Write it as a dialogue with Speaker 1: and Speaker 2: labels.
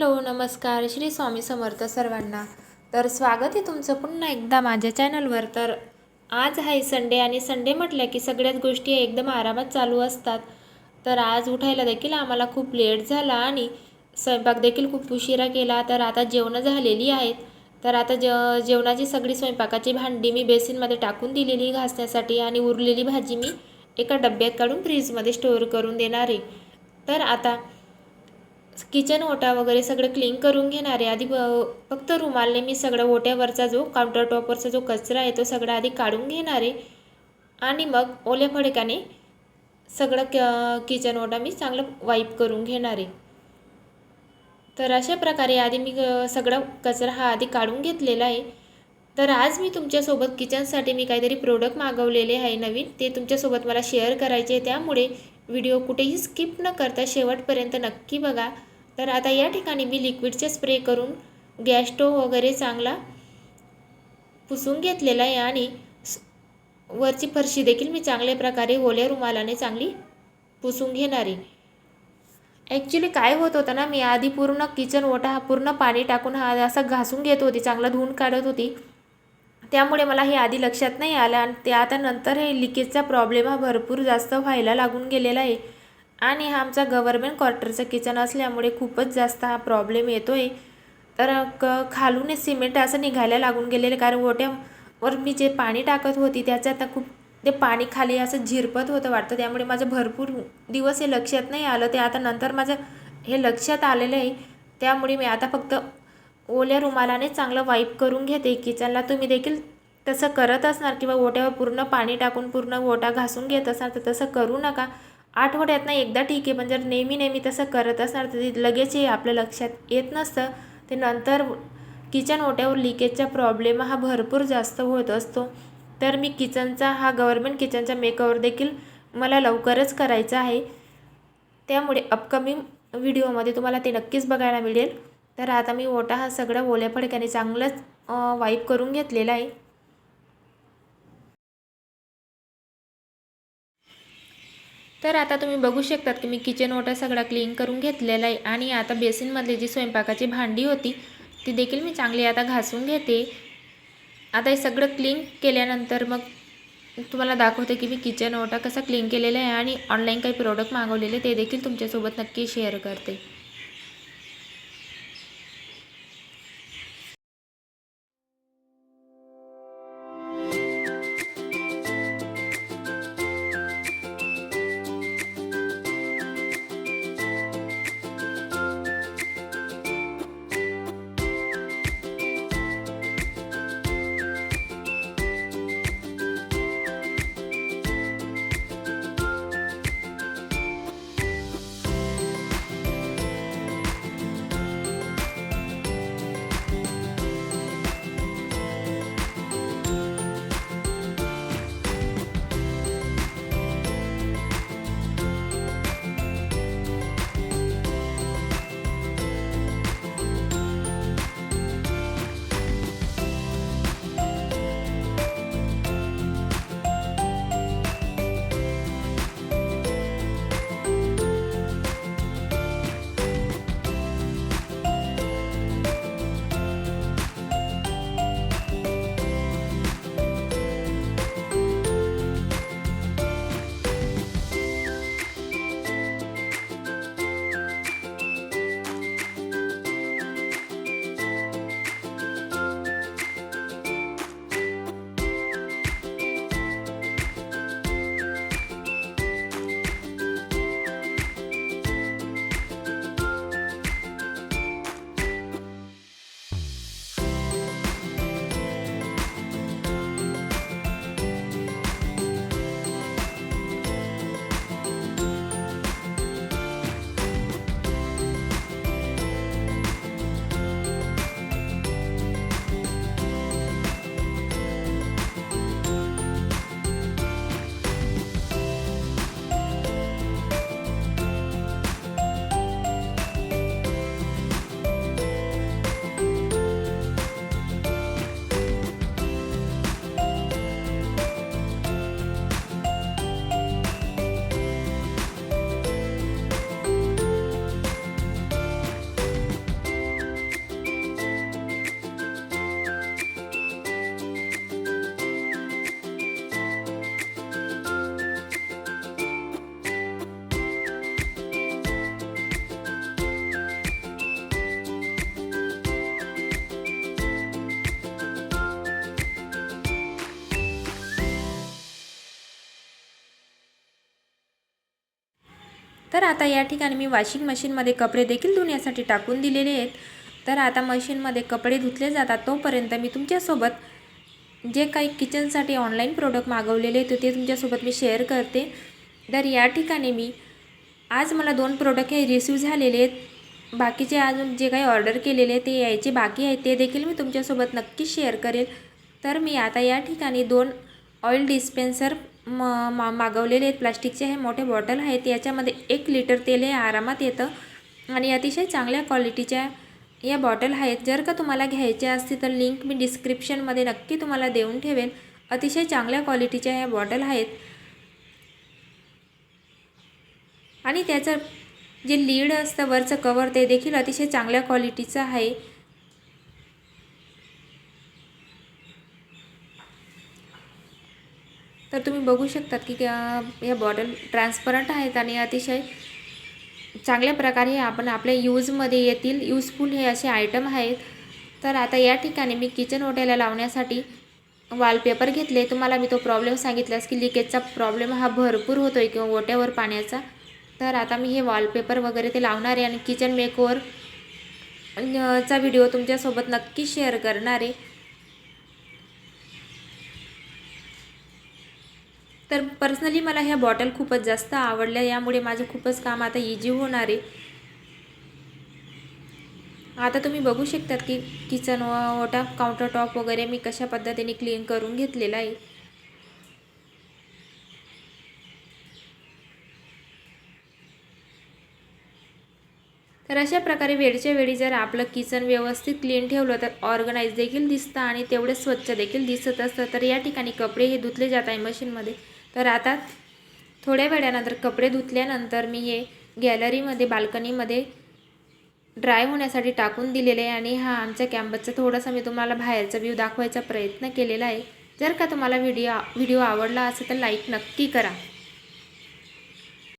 Speaker 1: Hello नमस्कार. श्री स्वामी समर्थ सर्वांना. तर स्वागत आहे तुमचं पुन्हा एकदा माझ्या चॅनलवर. तर आज आहे संडे आणि संडे म्हटलं की सगळ्याच गोष्टी एकदम आरामात चालू असतात. तर आज उठायला देखील आम्हाला खूप लेट झाला आणि स्वयंपाक देखील खूप उशिरा केला. तर आता जेवणं झालेली आहेत. तर आता जे जेवणाची सगळी स्वयंपाकाची भांडी मी बेसिनमध्ये टाकून दिलेली घासण्यासाठी आणि उरलेली भाजी मी एका डब्यात काढून फ्रीजमध्ये स्टोअर करून देणार आहे. तर आता किचन ओटा वगैरे सगळं क्लीन करून घेणार आहे. आधी ब- फक्त रुमालने मी सगळं ओट्यावरचा जो काउंटर टॉपवरचा जो कचरा आहे तो सगळा आधी काढून घेणार आहे. आणि मग ओल्या फडक्याने सगळं क किचन ओटा मी चांगलं वाईप करून घेणार आहे. तर अशा प्रकारे आधी मी सगळा कचरा हा आधी काढून घेतलेला आहे. तर आज मी तुमच्यासोबत किचनसाठी मी काहीतरी प्रोडक्ट मागवलेले आहे नवीन. ते तुमच्यासोबत मला शेअर करायचे आहे. त्यामुळे व्हिडिओ कुठेही स्किप न करता शेवटपर्यंत नक्की बघा. तर आता या ठिकाणी मी लिक्विडचे स्प्रे करून गॅस स्टोव वगैरे चांगला पुसून घेतलेला आहे आणि वरची फरशी देखील मी चांगल्या प्रकारे ओल्या रुमालाने चांगली पुसून घेणार आहे. ॲक्च्युली काय होत होतं ना मी आधी पूर्ण किचन ओटा हा पूर्ण पाणी टाकून हा असा घासून घेत होती चांगला धुवून काढत होती. त्यामुळे मला हे आधी लक्षात नाही आलं आणि ते आता नंतर हे लिकेजचा प्रॉब्लेम हा भरपूर जास्त व्हायला लागून गेलेला आहे. आणि हा आमचा गव्हर्मेंट क्वार्टरचं किचन असल्यामुळे खूपच जास्त हा प्रॉब्लेम येतो आहे तर क खालून सिमेंट असं निघायला लागून गेलेलं कारण ओट्यावर मी जे पाणी टाकत होती त्याचं आता खूप ते पाणी खाली असं झिरपत होतं वाटतं. त्यामुळे माझं भरपूर दिवस हे लक्षात नाही आलं. ते आता नंतर माझं हे लक्षात आलेलं आहे. त्यामुळे मी आता फक्त ओल्या रुमालाने चांगलं वाईप करून घेते. किचनला तुम्ही देखील तसं करत असणार किंवा ओट्यावर पूर्ण पाणी टाकून पूर्ण ओटा घासून घेत असणार तर तसं करू नका. आठवड्यातनं एकदा ठीक आहे पण जर नेहमी नेहमी तसं करत असणार तर ते लगेच हे आपल्या लक्षात येत नसतं. ते नंतर किचन ओट्यावर लिकेजचा प्रॉब्लेम हा भरपूर जास्त होत असतो. तर मी किचनचा हा गव्हर्मेंट किचनचा मेकओवर देखील मला लवकरच करायचा आहे. त्यामुळे अपकमिंग व्हिडिओमध्ये तुम्हाला ते नक्कीच बघायला मिळेल. तर आता मी ओटा हा सगळा ओल्या फडक्याने चांगलंच वाईप करून घेतलेला आहे. तर आता तुम्ही बघू शकतात की मी किचन ओटा सगळा क्लीन करून घेतलेला आहे. आणि आता बेसिनमधली जी स्वयंपाकाची भांडी होती ती देखील मी चांगली आता घासून घेते. आता हे सगळं क्लीन केल्यानंतर मग तुम्हाला दाखवते की मी किचन ओटा कसा क्लीन केलेला आहे आणि ऑनलाईन काही प्रोडक्ट मागवलेले ते देखील तुमच्यासोबत नक्की शेअर करते. तर आता या ठिकाणी मी वॉशिंग मशीनमध्ये कपडे देखील धुण्यासाठी टाकून दिलेले आहेत. तर आता मशीनमध्ये कपडे धुतले जातात तोपर्यंत मी तुमच्यासोबत जे काही किचनसाठी ऑनलाईन प्रोडक्ट मागवलेले होते ते तुमच्यासोबत मी शेअर करते. तर या ठिकाणी मी आज मला दोन प्रोडक्ट हे रिसीव झालेले आहेत. बाकीचे अजून जे काही ऑर्डर केलेले ते यायचे बाकी आहे ते देखील मी तुमच्यासोबत नक्की शेअर करेल. तर मी आता या ठिकाणी दोन ऑइल डिस्पेन्सर म मा मागवलेले आहेत. प्लास्टिकचे हे मोठे बॉटल आहेत. याच्यामध्ये एक लिटर तेल हे आरामात येतं. आणि अतिशय चांगल्या क्वालिटीच्या या बॉटल आहेत. जर का तुम्हाला घ्यायचे असतील तर लिंक मी डिस्क्रिप्शनमध्ये नक्की तुम्हाला देऊन ठेवेन. अतिशय चांगल्या क्वालिटीच्या ह्या बॉटल आहेत. आणि त्याचं जे लीड असतं वरचं कवर ते देखील अतिशय चांगल्या क्वालिटीचं आहे. तर तुम्ही बघू शकतात की या बॉटल ट्रान्सपरंट आहेत आणि अतिशय चांगल्या प्रकारे आपण आपल्या यूजमध्ये येतील. यूजफुल हे असे आयटम आहेत. तर आता या ठिकाणी मी किचन ओट्याला लावण्यासाठी वॉलपेपर घेतले. तुम्हाला मी तो प्रॉब्लेम सांगितलास की लिकेजचा प्रॉब्लेम हा भरपूर होतो आहे किंवा ओट्यावर पाण्याचा. तर आता मी हे वॉलपेपर वगैरे ते लावणार आहे आणि किचन मेकओवर चा व्हिडिओ तुमच्यासोबत नक्की शेअर करणार आहे. तर पर्सनली मला ह्या बॉटल खूपच जास्त आवडल्या. यामुळे माझं खूपच काम आता इजी होणार आहे. आता तुम्ही बघू शकतात की किचन ओटा काउंटर टॉप वगैरे मी कशा पद्धतीने क्लीन करून घेतलेला आहे. तर अशा प्रकारे वेळच्या वेळी जर आपलं किचन व्यवस्थित क्लीन ठेवलं तर ऑर्गनाईज देखील दिसतं आणि तेवढं स्वच्छ देखील दिसत असतं. तर या ठिकाणी कपडे हे धुतले जात आहे मशीनमध्ये तर आता थोड्या वेळानंतर कपडे धुतल्यानंतर मी हे गॅलरीमध्ये बाल्कनीमध्ये ड्राय होण्यासाठी टाकून दिलेले आहे आणि हा आमच्या कॅम्पसचा थोडासा मी तुम्हाला बाहेरचा व्ह्यू दाखवायचा प्रयत्न केलेला आहे. जर का तुम्हाला व्हिडिओ व्हिडिओ आवडला असेल तर लाईक नक्की करा.